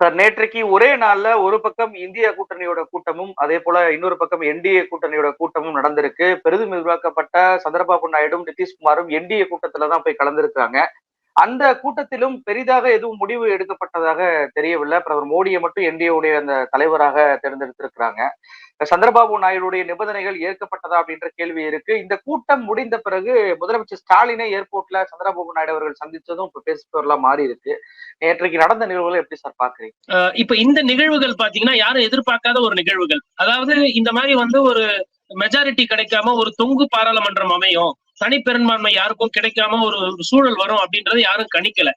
Sir நேற்றைக்கு ஒரே நாள்ல ஒரு பக்கம் இந்திய கூட்டணியோட கூட்டமும் அதே போல இன்னொரு பக்கம் என்டிஏ கூட்டணியோட கூட்டமும் நடந்திருக்கு. பெரிதும் எதிர்பார்க்கப்பட்ட சந்திரபாபு நாயுடும் நிதிஷ்குமாரும் என்டிஏ கூட்டத்துல தான் போய் கலந்திருக்காங்க அந்த கூட்டத்திலும் பெரிதாக எதுவும் முடிவு எடுக்கப்பட்டதாக தெரியவில்லை. பிரதமர் மோடியை மட்டும் என்டிஏவுடைய அந்த தலைவராக தேர்ந்தெடுத்திருக்கிறாங்க. சந்திரபாபு நாயுடைய நிபந்தனைகள் ஏற்கப்பட்டதா அப்படின்ற கேள்வி இருக்கு. இந்த கூட்டம் முடிந்த பிறகு முதலமைச்சர் ஸ்டாலினை ஏர்போர்ட்ல சந்திரபாபு நாயுடு அவர்கள் சந்திச்சதும் இப்ப பேசுபவர்லாம் மாறி இருக்கு. நேற்றைக்கு நடந்த நிகழ்வுகளை எப்படி சார் பாக்குறீங்க இப்ப இந்த நிகழ்வுகள் பாத்தீங்கன்னா யாரும் எதிர்பார்க்காத ஒரு நிகழ்வுகள். அதாவது இந்த மாதிரி வந்து ஒரு மெஜாரிட்டி கிடைக்காம ஒரு தொங்கு பாராளுமன்றம் அமையும். தனிப்பெரும்பான்மை யாருக்கும் கிடைக்காம ஒரு சூழல் வரும் அப்படின்றத யாரும் கணிக்கல.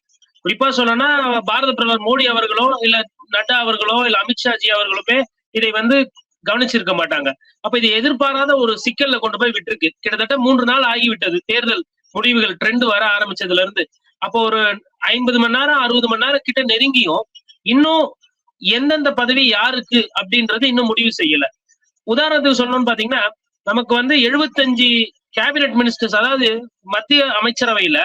குறிப்பா சொல்லணும்னா பாரத பிரதமர் மோடி அவர்களோ இல்ல நட்டா அவர்களோ இல்ல அமித்ஷாஜி அவர்களுமே இதை வந்து கவனிச்சிருக்க மாட்டாங்க. அப்ப இது எதிர்பாராத ஒரு சிக்கல்ல கொண்டு போய் விட்டுருக்கு. கிட்டத்தட்ட மூன்று நாள் ஆகிவிட்டது. தேர்தல் முடிவுகள் ட்ரெண்ட் வர ஆரம்பிச்சதுல இருந்து அப்போ ஒரு ஐம்பது மணி நேரம் அறுபது மணி நேரம் கிட்ட நெருங்கியும் இன்னும் எந்தெந்த பதவி யாருக்கு அப்படின்றது இன்னும் முடிவு செய்யல. உதாரணத்துக்கு சொல்லணும்னு பாத்தீங்கன்னா நமக்கு வந்து எழுபத்தஞ்சு கேபினெட் மினிஸ்டர்ஸ் அதாவது மத்திய அமைச்சரவையில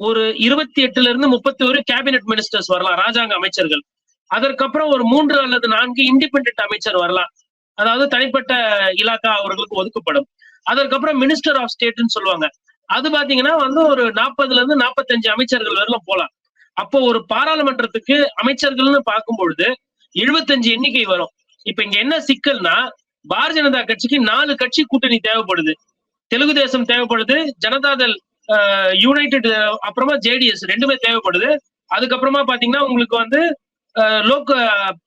ஒரு இருபத்தி எட்டுல இருந்து முப்பத்தி ஒரு கேபினெட் மினிஸ்டர்ஸ் வரலாம் ராஜாங்க அமைச்சர்கள். அதற்கப்புறம் ஒரு மூன்று அல்லது நான்கு இண்டிபெண்டன்ட் அமைச்சர் வரலாம். அதாவது தனிப்பட்ட இலாக்கா அவர்களுக்கு ஒதுக்கப்படும். அதற்கப்புறம் மினிஸ்டர் ஆஃப் ஸ்டேட்னு சொல்லுவாங்க. அது பாத்தீங்கன்னா வந்து ஒரு நாற்பதுல இருந்து நாற்பத்தஞ்சு அமைச்சர்கள் வரலாம் போலாம். அப்போ ஒரு பாராளுமன்றத்துக்கு அமைச்சர்கள்னு பார்க்கும் பொழுது எழுபத்தஞ்சு எண்ணிக்கை வரும். இப்ப இங்க என்ன சிக்கல்னா பாரதிய ஜனதா கட்சிக்கு நாலு கட்சி கூட்டணி தேவைப்படுது. தெலுங்கு தேசம் தேவைப்படுது ஜனதாதள் யுனைடெட் அப்புறமா ஜேடிஎஸ் ரெண்டுமே தேவைப்படுது. அதுக்கப்புறமா பாத்தீங்கன்னா உங்களுக்கு வந்து லோக்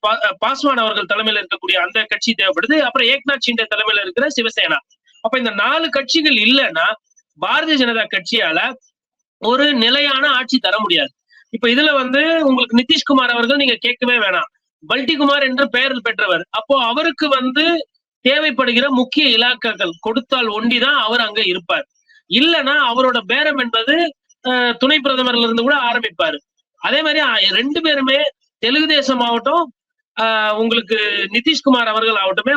பா- பாஸ்வான் அவர்கள் தலைமையில இருக்கக்கூடிய அந்த கட்சி தேவைப்படுது. அப்புறம் ஏக்நாத் சிண்டே தலைமையில இருக்கிற சிவசேனா. அப்ப இந்த நாலு கட்சிகள் இல்லைன்னா பாரதிய ஜனதா கட்சியால ஒரு நிலையான ஆட்சி தர முடியாது. இப்ப இதுல வந்து உங்களுக்கு நிதிஷ்குமார் அவர்கள் நீங்க கேட்கவே வேணாம். பல்டிகுமார் என்று பெயர் பெற்றவர். அப்போ அவருக்கு வந்து தேவைப்படுகிற முக்கிய இலாக்காக்கள் கொடுத்தால் ஒண்டிதான் அவர் அங்க இருப்பார். இல்லைன்னா அவரோட பேரம் என்பது துணை பிரதமர்ல இருந்து கூட ஆரம்பிப்பாரு. அதே மாதிரி ரெண்டு பேருமே தெலுங்கு தேசம் ஆகட்டும் உங்களுக்கு நிதிஷ்குமார் அவர்கள் ஆகட்டுமே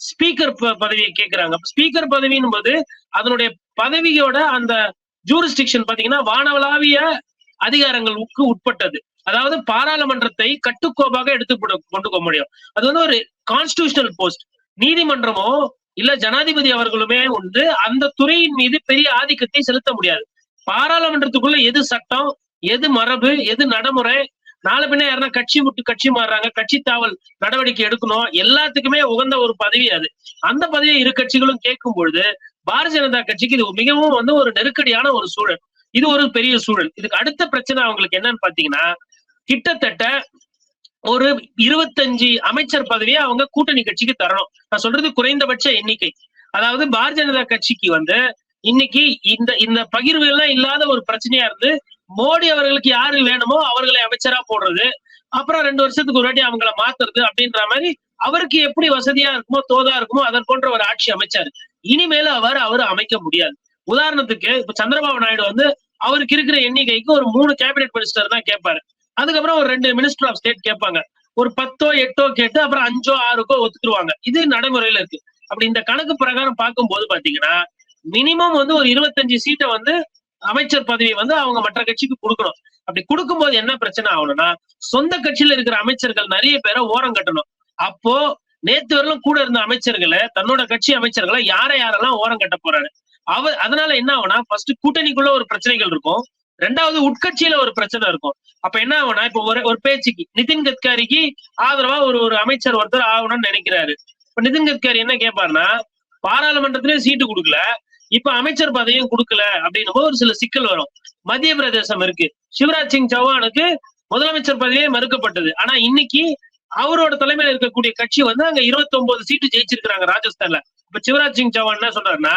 ஸ்பீக்கர் பதவியை கேட்கிறாங்க. ஸ்பீக்கர் பதவியின் போது அதனுடைய பதவியோட அந்த ஜூரிஸ்டிக்ஷன் பாத்தீங்கன்னா வானவளாவிய அதிகாரங்களுக்கு உட்பட்டது. அதாவது பாராளுமன்றத்தை கட்டுக்கோப்பாக எடுத்து கொண்டு போக முடியும். அது வந்து ஒரு கான்ஸ்டியூஷனல் போஸ்ட். நீதிமன்றமோ இல்ல ஜனாதிபதி அவர்களுமே வந்து அந்த துறையின் மீது பெரிய ஆதிக்கத்தை செலுத்த முடியாது. பாராளுமன்றத்துக்குள்ள எது சட்டம் எது மரபு எது நடைமுறை நாளை பின்ன யாருன்னா கட்சி விட்டு கட்சி மாறுறாங்க கட்சி தாவல் நடவடிக்கை எடுக்கணும் எல்லாத்துக்குமே உகந்த ஒரு பதவி அது. அந்த பதவியை இரு கட்சிகளும் கேட்கும் பொழுது பாரதிய ஜனதா கட்சிக்கு இது மிகவும் வந்து ஒரு நெருக்கடியான ஒரு சூழல். இது ஒரு பெரிய சூழல். இதுக்கு அடுத்த பிரச்சனை அவங்களுக்கு என்னன்னு பாத்தீங்கன்னா கிட்டத்தட்ட ஒரு இருபத்தஞ்சு அமைச்சர் பதவியை அவங்க கூட்டணி கட்சிக்கு தரணும். நான் சொல்றது குறைந்தபட்ச எண்ணிக்கை. அதாவது பாரதிய ஜனதா கட்சிக்கு வந்து இன்னைக்கு இந்த இந்த பகிர்வு எல்லாம் இல்லாத ஒரு பிரச்சனையா இருந்து மோடி அவர்களுக்கு யாரு வேணுமோ அவர்களை அமைச்சரா போடுறது. அப்புறம் ரெண்டு வருஷத்துக்கு ஒரு வாட்டி அவங்கள மாத்துறது அப்படின்ற மாதிரி அவருக்கு எப்படி வசதியா இருக்குமோ தோதா இருக்குமோ அதன் போன்ற ஒரு ஆட்சி அமைச்சாரு. இனிமேல அவர் அவர் அமைக்க முடியாது. உதாரணத்துக்கு இப்ப சந்திரபாபு நாயுடு வந்து அவருக்கு இருக்கிற எண்ணிக்கைக்கு ஒரு மூணு கேபினெட் மினிஸ்டர் தான் கேட்பாரு அதுக்கப்புறம் ஒரு ரெண்டு மினிஸ்டர் ஆஃப் ஸ்டேட் கேட்பாங்க. ஒரு பத்தோ எட்டோ கேட்டு அப்புறம் அஞ்சோ ஆறுக்கோ ஒத்துக்குருவாங்க இது நடைமுறையில இருக்கு. அப்படி இந்த கணக்கு பிரகாரம் பார்க்கும்போது பாத்தீங்கன்னா மினிமம் வந்து ஒரு இருபத்தஞ்சு சீட்டை வந்து அமைச்சர் பதவியை வந்து அவங்க மற்ற கட்சிக்கு கொடுக்கணும். அப்படி கொடுக்கும்போது என்ன பிரச்சனை ஆகணும்னா சொந்த கட்சியில இருக்கிற அமைச்சர்கள் நிறைய பேரை ஓரம் கட்டணும். அப்போ நேத்து வரலும் கூட இருந்த அமைச்சர்களை தன்னோட கட்சி அமைச்சர்களை யாரை யாரெல்லாம் ஓரம் கட்ட போறாரு? அவ அதனால என்ன ஆகும்னா ஃபர்ஸ்ட் கூட்டணிக்குள்ள ஒரு பிரச்சனைகள் இருக்கும். ரெண்டாவது உட்கட்சியில ஒரு பிரச்சனை இருக்கும். அப்ப என்ன ஆகும்னா இப்ப ஒரு ஒரு பேச்சுக்கு நிதின் கட்காரிக்கு ஆதரவா ஒரு ஒரு அமைச்சர் ஒருத்தர் ஆகணும்னு நினைக்கிறாரு. இப்ப நிதின் கட்காரி என்ன கேட்பாருன்னா பாராளுமன்றத்திலேயே சீட்டு கொடுக்கல. இப்ப அமைச்சர் பதவியும் கொடுக்கல அப்படின்னும் போது ஒரு சில சிக்கல் வரும். மத்திய பிரதேசம் இருக்கு. சிவராஜ் சிங் சௌஹானுக்கு முதலமைச்சர் பதவியே மறுக்கப்பட்டது. ஆனா இன்னைக்கு அவரோட தலைமையில இருக்கக்கூடிய கட்சி வந்து அங்க இருபத்தி ஒன்பது சீட்டு ஜெயிச்சிருக்கிறாங்க ராஜஸ்தான்ல. இப்ப சிவராஜ் சிங் சௌஹான் என்ன சொல்றாருன்னா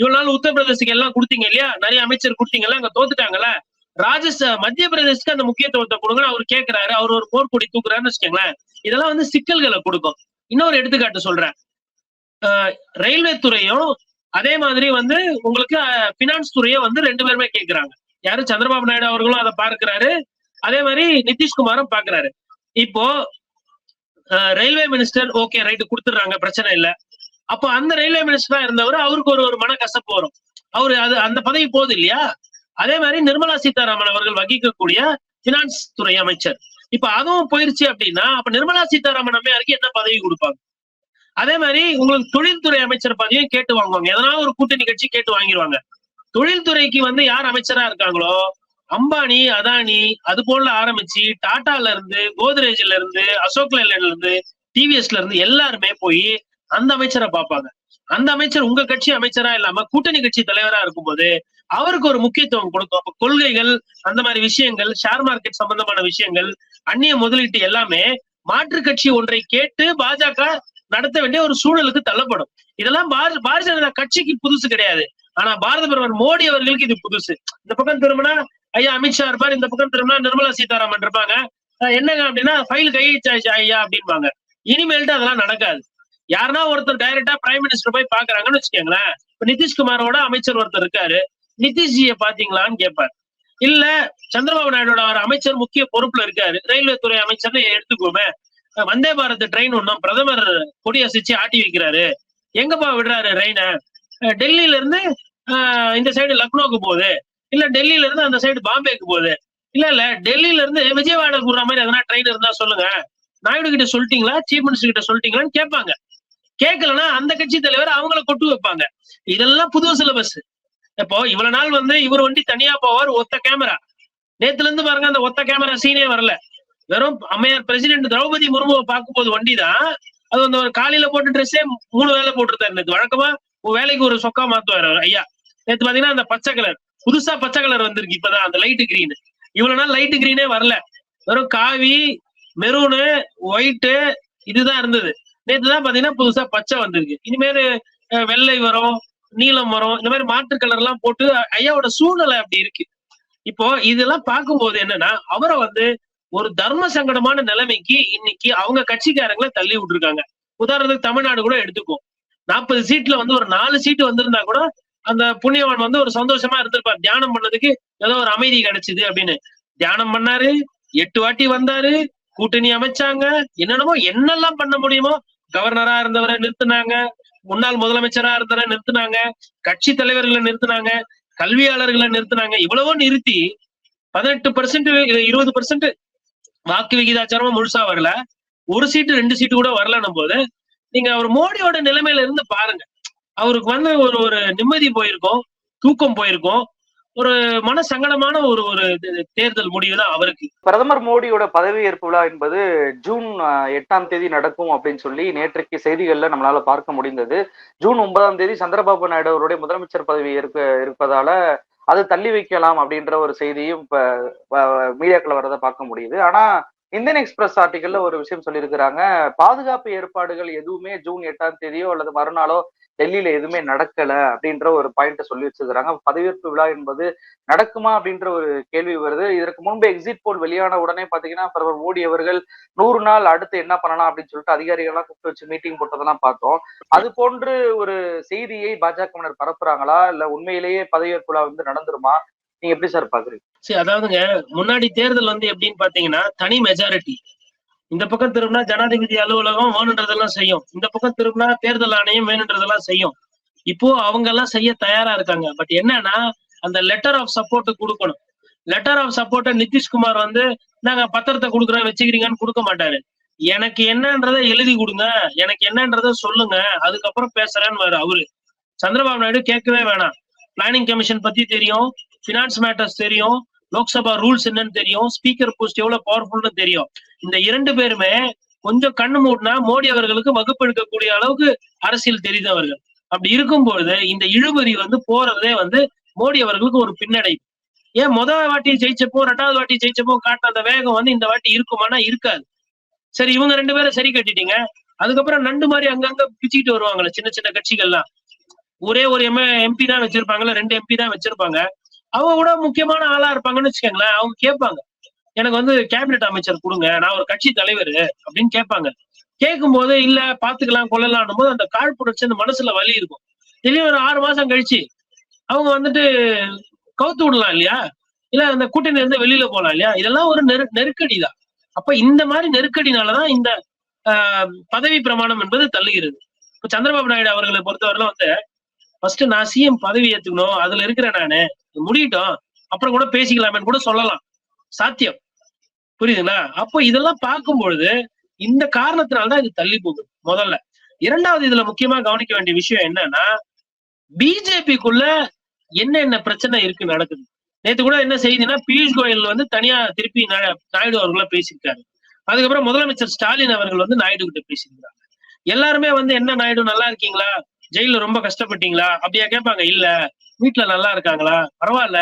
இவ்வளவு நாள் உத்தரப்பிரதேசத்துக்கு எல்லாம் கொடுத்தீங்க இல்லையா? நிறைய அமைச்சர் கொடுத்தீங்கல்ல அங்க தோத்துட்டாங்கல்ல? ராஜஸ்த மத்திய பிரதேசத்துக்கு அந்த முக்கியத்துவத்தை கொடுங்கன்னு அவர் கேட்கிறாரு அவர் ஒரு போர்க்கொடி தூக்குறாருன்னு வச்சுக்கோங்களேன். இதெல்லாம் வந்து சிக்கல்களை கொடுக்கும். இன்னொரு எடுத்துக்காட்டு சொல்றேன். ரயில்வே துறையும் அதே மாதிரி வந்து உங்களுக்கு பினான்ஸ் துறையை வந்து ரெண்டு பேருமே கேட்கிறாங்க யாரு? சந்திரபாபு நாயுடு அவர்களும் அதை பார்க்கிறாரு. அதே மாதிரி நிதிஷ்குமாரும் பாக்குறாரு இப்போ ரயில்வே மினிஸ்டர் ஓகே ரைட்டு கொடுத்துடுறாங்க. பிரச்சனை இல்ல. அப்போ அந்த ரயில்வே மினிஸ்டரா இருந்தவர் அவருக்கு ஒரு ஒரு மன கசப்பு வரும். அவரு அது அந்த பதவி போகுது இல்லையா? அதே மாதிரி நிர்மலா சீதாராமன் அவர்கள் வகிக்கக்கூடிய பினான்ஸ் துறை அமைச்சர். இப்ப அதுவும் போயிருச்சு அப்படின்னா அப்ப நிர்மலா சீதாராமன் அம்மையாருக்கு என்ன பதவி கொடுப்பாங்க? அதே மாதிரி உங்களுக்கு தொழில்துறை அமைச்சர் பதவியும் கேட்டு வாங்குவாங்க. எதனா ஒரு கூட்டணி கட்சி கேட்டு வாங்கிடுவாங்க தொழில்துறைக்கு வந்து யார் அமைச்சரா இருக்காங்களோ? அம்பானி அதானி அது போல ஆரம்பிச்சு டாட்டால இருந்து கோத்ரேஜ்ல இருந்து அசோக் லேலண்ட்ல இருந்து டிவிஎஸ்ல இருந்து எல்லாருமே போய் அந்த அமைச்சரை பார்ப்பாங்க. அந்த அமைச்சர் உங்க கட்சி அமைச்சரா இல்லாம கூட்டணி கட்சி தலைவரா இருக்கும்போது அவருக்கு ஒரு முக்கியத்துவம் கொடுக்கும். அப்ப கொள்கைகள் அந்த மாதிரி விஷயங்கள் ஷேர் மார்க்கெட் சம்பந்தமான விஷயங்கள் அந்நிய முதலீட்டு எல்லாமே மாற்று கட்சி ஒன்றை கேட்டு பாஜக நடத்த வேண்டிய ஒரு சூழலுக்கு தள்ளப்படும். இதெல்லாம் பாரதிய ஜனதா கட்சிக்கு புதுசு கிடையாது. ஆனா பாரத பிரதமர் மோடி அவர்களுக்கு இது புதுசு. இந்த பக்கம் திரும்பினா ஐயா அமித்ஷா இருப்பார் இந்த பக்கம் திரும்பினா நிர்மலா சீதாராமன் இருப்பாங்க. என்னங்க அப்படின்னா ஃபைல் கையெழுத்தாச்சு ஐயா அப்படின்பாங்க. இனிமேல்ட்டு அதெல்லாம் நடக்காது. யாருன்னா ஒருத்தர் டைரக்டா பிரைம் மினிஸ்டர் போய் பாக்குறாங்கன்னு வச்சுக்கோங்களேன். இப்ப நிதிஷ்குமாரோட அமைச்சர் ஒருத்தர் இருக்காரு. நிதிஷ்ஜிய பாத்தீங்களான்னு கேட்பார் இல்ல சந்திரபாபு நாயுடோட அவர் அமைச்சர் முக்கிய பொறுப்புல இருக்காரு. ரயில்வே துறை அமைச்சர்னு எடுத்துக்கோமே. வந்தே பாரத் ட்ரெயின் ஒன்றும் பிரதமர் கொடியசைச்சு ஆட்டி வைக்கிறாரு. எங்கப்பா விடுறாரு ரெயினை டெல்லியில இருந்து இந்த சைடு லக்னோக்கு போகுது. இல்ல டெல்லியில இருந்து அந்த சைடு பாம்பேக்கு போகுது. இல்ல இல்ல டெல்லியில இருந்து விஜயவாடா கூடுற மாதிரி எதனா ட்ரெயின் இருந்தா சொல்லுங்க. நாயுடு கிட்ட சொல்லிட்டீங்களா? சீஃப் மினிஸ்டர் கிட்ட சொல்லிட்டீங்களான்னு கேட்பாங்க கேட்கலன்னா அந்த கட்சி தலைவர் அவங்கள கொட்டு வைப்பாங்க. இதெல்லாம் புது சிலபஸ் இப்போ இவ்வளவு நாள் வந்து இவர் வண்டி தனியா போவார் ஒத்த கேமரா நேத்துல இருந்து பாருங்க அந்த ஒத்த கேமரா சீனே வரல. வெறும் அம்மையார் பிரசிடென்ட் திரௌபதி முர்முவை பார்க்கும்போது வண்டி தான் அது அந்த ஒரு காலையில போட்ட ட்ரெஸ்ஸே மூணு வேலை போட்டுருந்தாரு. நேற்று வழக்கமா ஒரு வேலைக்கு ஒரு சொக்கா மாத்துவாரு அவர் ஐயா. நேத்து பாத்தீங்கன்னா அந்த பச்சை கலர் புதுசா பச்சை கலர் வந்திருக்கு இப்பதான் அந்த லைட் கிரீன் இவ்வளவு நாள் லைட் கிரீனே வரல. வெறும் காவி மெரூனு ஒயிட்டு இதுதான் இருந்தது. நேத்து தான் பாத்தீங்கன்னா புதுசா பச்சை வந்திருக்கு. இனிமேல் வெள்ளை வரும் நீலம் வரும் இந்த மாதிரி மாற்று கலர் எல்லாம் போட்டு ஐயாவோட சூழ்நிலை அப்படி இருக்கு. இப்போ இதெல்லாம் பார்க்கும்போது என்னன்னா அவரை வந்து ஒரு தர்ம சங்கடமான நிலைமைக்கு இன்னைக்கு அவங்க கட்சிக்காரங்களை தள்ளி விட்டுருக்காங்க. உதாரணத்துக்கு தமிழ்நாடு கூட எடுத்துக்கும் நாற்பது சீட்ல வந்து ஒரு நாலு சீட்டு வந்திருந்தா கூட அந்த புண்ணியவான் வந்து ஒரு சந்தோஷமா இருந்திருப்பார். தியானம் பண்ணதுக்கு ஏதோ ஒரு அமைதி கிடைச்சது அப்படின்னு. தியானம் பண்ணாரு எட்டு வாட்டி வந்தாரு கூட்டணி அமைச்சாங்க என்னென்னமோ என்னெல்லாம் பண்ண முடியுமோ கவர்னரா இருந்தவரை நிறுத்தினாங்க. முன்னாள் முதலமைச்சரா இருந்தவரை நிறுத்தினாங்க. கட்சி தலைவர்களை நிறுத்தினாங்க. கல்வியாளர்களை நிறுத்தினாங்க. இவ்வளவோ நிறுத்தி பதினெட்டு பர்சன்ட் இருபது பர்சன்ட் வாக்கு விகிதாச்சாரமா முழுசா வரல. ஒரு சீட்டு ரெண்டு சீட்டு கூட வரலன்னும் போது நீங்க அவர் மோடியோட நிலைமையில இருந்து பாருங்க. அவருக்கு வந்து ஒரு ஒரு நிம்மதி போயிருக்கும் தூக்கம் போயிருக்கும். ஒரு மன சங்கடமான ஒரு ஒரு தேர்தல் முடிவு தான் அவருக்கு. பிரதமர் மோடியோட பதவியேற்பு விழா என்பது ஜூன் எட்டாம் தேதி நடக்கும் அப்படின்னு சொல்லி நேற்றைக்கு செய்திகள்ல நம்மளால பார்க்க முடிந்தது. ஜூன் ஒன்பதாம் தேதி சந்திரபாபு நாயுடு அவருடைய முதலமைச்சர் பதவி இருக்க இருப்பதால அது தள்ளி வைக்கலாம் அப்படின்ற ஒரு செய்தியும் இப்ப மீடியாக்கள் வரதை பார்க்க முடியுது. ஆனா இந்தியன் எக்ஸ்பிரஸ் ஆர்டிக்கல்ல ஒரு விஷயம் சொல்லியிருக்கிறாங்க. பாதுகாப்பு ஏற்பாடுகள் எதுவுமே ஜூன் எட்டாம் தேதியோ அல்லது மறுநாளோ டெல்லியில எதுவுமே நடக்கல அப்படின்ற ஒரு பாயிண்ட சொல்லி வச்சிருக்கிறாங்க. பதவியேற்பு விழா என்பது நடக்குமா அப்படின்ற ஒரு கேள்வி வருது. இதற்கு முன்பு எக்ஸிட் போல் வெளியான உடனே பாத்தீங்கன்னா பிரதமர் மோடி அவர்கள் நூறு நாள் அடுத்து என்ன பண்ணலாம் அப்படின்னு சொல்லிட்டு அதிகாரிகள்லாம் கூப்பிட்டு வச்சு மீட்டிங் போட்டதெல்லாம் பார்த்தோம். அது போன்று ஒரு செய்தியை பாஜகவினர் பரப்புறாங்களா? இல்ல உண்மையிலேயே பதவியேற்பு விழா வந்து நடந்துருமா? நீங்க எப்படி சார் பாக்குறீங்க? சரி அதாவதுங்க முன்னாடி தேர்தல் வந்து எப்படின்னு பாத்தீங்கன்னா தனி மெஜாரிட்டி இந்த பக்கம் திரும்பினா ஜனாதிபதி அலுவலகம் வேணுன்றதெல்லாம் செய்யும். இந்த பக்கம் திரும்பினா தேர்தல் ஆணையம் வேணுன்றதெல்லாம் செய்யும். இப்போ அவங்க எல்லாம் செய்ய தயாரா இருக்காங்க. பட் என்னன்னா அந்த லெட்டர் ஆஃப் சப்போர்ட் கொடுக்கணும். லெட்டர் ஆஃப் சப்போர்ட்டை நிதிஷ்குமார் வந்து நாங்க பத்திரத்தை கொடுக்குறோம் வச்சுக்கிறீங்கன்னு கொடுக்க மாட்டாரு. எனக்கு என்னன்றதை எழுதி கொடுங்க. எனக்கு என்னன்றதை சொல்லுங்க. அதுக்கப்புறம் பேசுறேன்னு அவரு. சந்திரபாபு நாயுடு கேட்கவே வேணாம். பிளானிங் கமிஷன் பத்தி தெரியும். பினான்ஸ் மேட்டர்ஸ் தெரியும். லோக்சபா ரூல்ஸ் என்னன்னு தெரியும். ஸ்பீக்கர் போஸ்ட் எவ்வளவு பவர்ஃபுல்னு தெரியும். இந்த இரண்டு பேருமே கொஞ்சம் கண்ணு மூடினா மோடி அவர்களுக்கு வகுப்பெடுக்கக்கூடிய அளவுக்கு அரசியல் தெரியுது அவர்கள். அப்படி இருக்கும்பொழுது இந்த இழுபறி வந்து போறதே வந்து மோடி அவர்களுக்கு ஒரு பின்னடை ஏன் முத வாட்டி ஜெயிச்சப்போ ரெண்டாவது வாட்டி ஜெயிச்சப்போ காட்ட அந்த வேகம் வந்து இந்த வாட்டி இருக்குமானா இருக்காது. சரி இவங்க ரெண்டு பேரும் சரி கட்டிட்டீங்க. அதுக்கப்புறம் நண்டு மாதிரி அங்கங்க பிச்சுக்கிட்டு வருவாங்களே சின்ன சின்ன கட்சிகள்லாம். ஒரே ஒரு எம் எம்பி தான் வச்சிருப்பாங்கல்ல ரெண்டு எம்பி தான் வச்சிருப்பாங்க. அவங்க கூட முக்கியமான ஆளா இருப்பாங்கன்னு வச்சுக்கோங்களேன் அவங்க கேட்பாங்க. எனக்கு வந்து கேபினெட் அமைச்சர் கொடுங்க நான் ஒரு கட்சி தலைவர் அப்படின்னு கேட்பாங்க. கேட்கும் போது இல்ல பாத்துக்கலாம் கொள்ளலாம் போது அந்த காழ்ப்புணர்ச்சி அந்த மனசுல வலி இருக்கும். திடீர்னு ஒரு ஆறு மாசம் கழிச்சு அவங்க வந்துட்டு கவுத்து விடலாம் இல்லையா? இல்ல அந்த கூட்டணி இருந்து வெளியில போலாம் இல்லையா? இதெல்லாம் ஒரு நெரு நெருக்கடி தான். அப்ப இந்த மாதிரி நெருக்கடினாலதான் இந்த ஆஹ், பதவி பிரமாணம் என்பது தள்ளுகிறது. இப்ப சந்திரபாபு நாயுடு அவர்களை பொறுத்தவரையில வந்து ஃபர்ஸ்ட் நான் சிஎம் பதவி ஏத்துக்கணும். அதுல இருக்கிறேன் நானு. முடியட்டும். அப்புறம் கூட பேசிக்கலாமேன்னு கூட சொல்லலாம். சாத்தியம். புரியுதுங்களா? அப்போ இதெல்லாம் பார்க்கும் பொழுது இந்த காரணத்தினால்தான் இது தள்ளி போகுது முதல்ல. இரண்டாவது இதுல முக்கியமா கவனிக்க வேண்டிய விஷயம் என்னன்னா பிஜேபிக்குள்ள என்ன பிரச்சனை இருக்கு நடக்குது? நேத்து கூட என்ன செய்தினா பியூஷ் கோயல் வந்து தனியா திருப்பி நாயுடு அவர்களா பேசியிருக்காரு. அதுக்கப்புறம் முதலமைச்சர் ஸ்டாலின் அவர்கள் வந்து நாயுடு கிட்ட பேசியிருக்காங்க எல்லாருமே வந்து என்ன நாயுடு நல்லா இருக்கீங்களா? ஜெயில ரொம்ப கஷ்டப்பட்டீங்களா? அப்படியா? கேட்பாங்க இல்ல. வீட்டுல நல்லா இருக்காங்களா? பரவாயில்ல.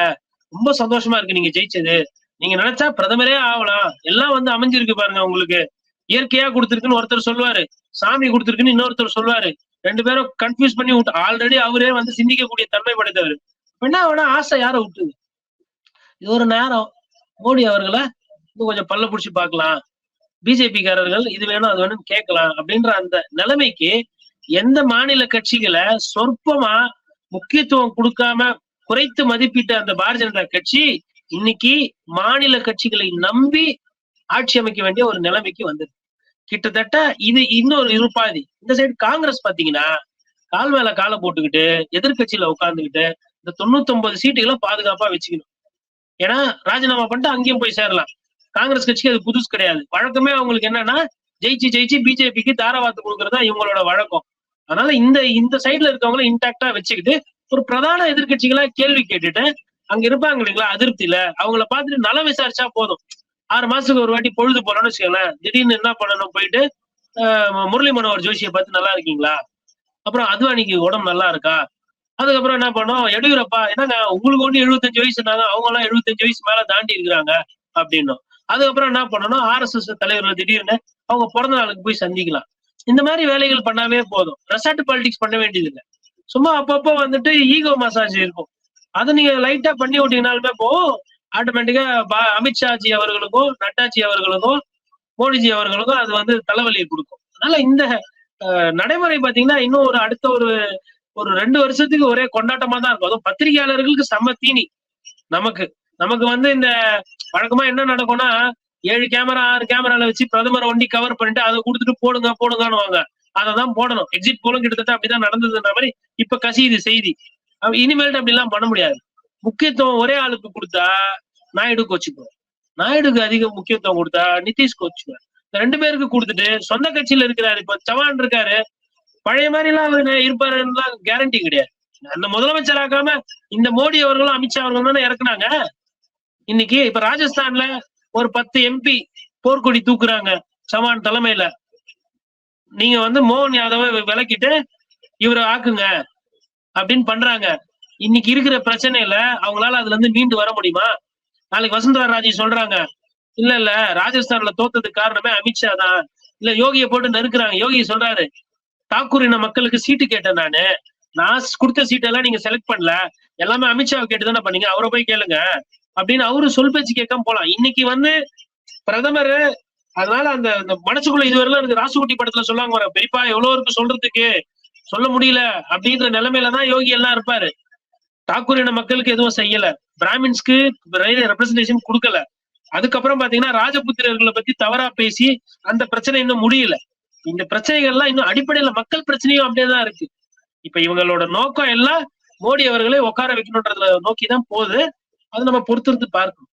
ரொம்ப சந்தோஷமா இருக்கு நீங்க ஜெயிச்சது. நீங்க நினைச்சா பிரதமரே ஆகலாம். எல்லாம் வந்து அமைஞ்சிருக்கு பாருங்க உங்களுக்கு. இயற்கையா கொடுத்துருக்குன்னு ஒருத்தர் சொல்லுவாரு. சாமி கொடுத்துருக்குன்னு இன்னொருத்தர் சொல்லுவாரு. ரெண்டு பேரும் கன்ஃபியூஸ் பண்ணி விட்டு ஆல்ரெடி அவரே வந்து சிந்திக்கக்கூடிய தன்மை படைத்தவர். என்ன வேணா ஆசை யார விட்டுது? இது ஒரு நேரம். மோடி அவர்களை இன்னும் கொஞ்சம் பல்ல பிடிச்சி பார்க்கலாம். பிஜேபிக்காரர்கள் இது வேணும் அது வேணும்னு கேட்கலாம் அப்படின்ற அந்த நிலைமைக்கு எந்த மாநில கட்சிகளை சொற்பமா முக்கியத்துவம் கொடுக்காம குறைத்து மதிப்பிட்ட அந்த பாரதிய ஜனதா கட்சி இன்னைக்கு மாநில கட்சிகளை நம்பி ஆட்சி அமைக்க வேண்டிய ஒரு நிலைமைக்கு வந்தது. கிட்டத்தட்ட இது இன்னொரு இருப்பாதி இந்த சைடு காங்கிரஸ் பாத்தீங்கன்னா கால் மேல காலை போட்டுக்கிட்டு எதிர்க்கட்சியில உட்கார்ந்துகிட்டு இந்த தொண்ணூத்தி ஒன்பது சீட்டுகளை பாதுகாப்பா வச்சுக்கணும். ஏன்னா ராஜினாமா பண்ணிட்டு அங்கேயும் போய் சேரலாம். காங்கிரஸ் கட்சிக்கு அது புதுசு கிடையாது. வழக்கமே அவங்களுக்கு என்னன்னா ஜெயிச்சு ஜெயிச்சு பிஜேபிக்கு தாராவாத்து கொடுக்கறதா இவங்களோட வழக்கம். அதனால இந்த இந்த சைடுல இருக்கவங்களை இன்டாக்டா வச்சுக்கிட்டு ஒரு பிரதான எதிர்க்கட்சிகளா கேள்வி கேட்டுட்டு அங்க இருப்பாங்க இல்லைங்களா அதிருப்தியில. அவங்கள பார்த்துட்டு நலம் விசாரிச்சா போதும். ஆறு மாசத்துக்கு ஒரு வாட்டி பொழுது போறோம்னு வச்சுக்கோங்களேன். திடீர்னு என்ன பண்ணணும் போயிட்டு முரளி மனோகர் ஜோஷியை பார்த்து நல்லா இருக்கீங்களா? அப்புறம் அத்வானிக்கு உடம்பு நல்லா இருக்கா? அதுக்கப்புறம் என்ன பண்ணோம் எடியூரப்பா என்னங்க உங்களுக்கு ஒண்ணு எழுபத்தஞ்சு வயசுனாங்க அவங்க எல்லாம் எழுபத்தஞ்சு வயசு மேல தாண்டி இருக்கிறாங்க அப்படின்னும். அதுக்கப்புறம் என்ன பண்ணணும் ஆர்எஸ்எஸ் தலைவர்கள் திடீர்னு அவங்க பிறந்த நாளுக்கு போய் சந்திக்கலாம். இந்த மாதிரி வேலைகள் பண்ணாவே போதும். ரெசார்ட் பாலிடிக்ஸ் பண்ண வேண்டியது இல்லை சும்மா அப்பப்போ வந்துட்டு ஈகோ மசாஜ் இருக்கும். அதை நீங்க லைட்டா பண்ணி விட்டீங்கனாலுமே போகும் ஆட்டோமேட்டிக்கா அமித்ஷாஜி அவர்களுக்கும் நட்டாஜி அவர்களுக்கும் மோடிஜி அவர்களுக்கும் அது வந்து தலைவலியை கொடுக்கும். அதனால இந்த நடைமுறை பாத்தீங்கன்னா இன்னும் ஒரு அடுத்த ஒரு ஒரு ரெண்டு வருஷத்துக்கு ஒரே கொண்டாட்டமா தான் இருக்கும். அதுவும் பத்திரிகையாளர்களுக்கு செம்ம தீனி. நமக்கு நமக்கு வந்து இந்த வழக்கமா என்ன நடக்கும்னா ஏழு கேமரா ஆறு கேமரால வச்சு பிரதமரை ஒண்டி கவர் பண்ணிட்டு அதை கொடுத்துட்டு போடுங்க போடுங்கன்னு வாங்க அதை தான் போடணும். எக்ஸிட் போலும் கிட்டத்தட்ட அப்படிதான் நடந்ததுன்ற மாதிரி இப்ப கசியுது செய்தி. இனிமேல்ட்டு அப்படி எல்லாம் பண்ண முடியாது. முக்கியத்துவம் ஒரே ஆளுக்கு கொடுத்தா நாயுடு கோச்சுக்குவார். நாயுடுக்கு அதிக முக்கியத்துவம் கொடுத்தா நிதிஷ் கோச்சுக்குவார். இந்த ரெண்டு பேருக்கு கொடுத்துட்டு சொந்த கட்சியில இருக்கிறாரு இப்ப சவான் இருக்காரு. பழைய மாதிரி எல்லாம் அவரு இருப்பாருலாம் கேரண்டி கிடையாது. அந்த முதலமைச்சர் ஆக்காம இந்த மோடி அவர்களும் அமித்ஷா அவர்களும் தானே இறக்குனாங்க. இன்னைக்கு இப்ப ராஜஸ்தான்ல ஒரு பத்து எம்பி போர்க்கொடி தூக்குறாங்க சவான் தலைமையில. நீங்க வந்து மோகன் யாதவ விலக்கிட்டு இவரை ஆக்குங்க. அப்படின்னு பண்றாங்க. இன்னைக்கு இருக்கிற பிரச்சனையில அவங்களால அதுல இருந்து மீண்டு வர முடியுமா? நாளைக்கு வசுந்தரா ராஜி சொல்றாங்க. இல்ல இல்ல ராஜஸ்தான்ல தோத்ததுக்கு காரணமே அமித்ஷா தான். இல்ல யோகியை போட்டு நெருக்குறாங்க. யோகி சொல்றாரு தாக்கூர் இன மக்களுக்கு சீட்டு கேட்டேன் நானு. நான் கொடுத்த சீட்டெல்லாம் நீங்க செலக்ட் பண்ணல. எல்லாமே அமித்ஷாவை கேட்டு தானே பண்ணீங்க. அவரை போய் கேளுங்க. அப்படின்னு அவரு சொல் பேச்சு கேட்காம போலாம். இன்னைக்கு வந்து பிரதமர் அதனால அந்த மனசுக்குள்ள இதுவரையிலும் எனக்கு ராசுகுட்டி படத்துல சொல்லுவாங்க பெரியப்பா எவ்வளவு இருக்கு சொல்றதுக்கு? சொல்ல முடியல அப்படின்ற நிலைமையில தான் யோகி எல்லாம் இருப்பாரு. தாக்கூர் இன மக்களுக்கு எதுவும் செய்யல. பிராமின்ஸ்க்கு ரெப்ரசன்டேஷன் கொடுக்கல. அதுக்கப்புறம் பாத்தீங்கன்னா ராஜபுத்திரர்களை பத்தி தவறா பேசி அந்த பிரச்சனை இன்னும் முடியல. இந்த பிரச்சனைகள்லாம் இன்னும் அடிப்படையில மக்கள் பிரச்சனையும் அப்படியே தான் இருக்கு. இப்ப இவங்களோட நோக்கம் எல்லாம் மோடி அவர்களை உட்கார வைக்கணுன்றத நோக்கி தான் போகுது. அது நம்ம பொறுத்திருந்து பார்க்கணும்.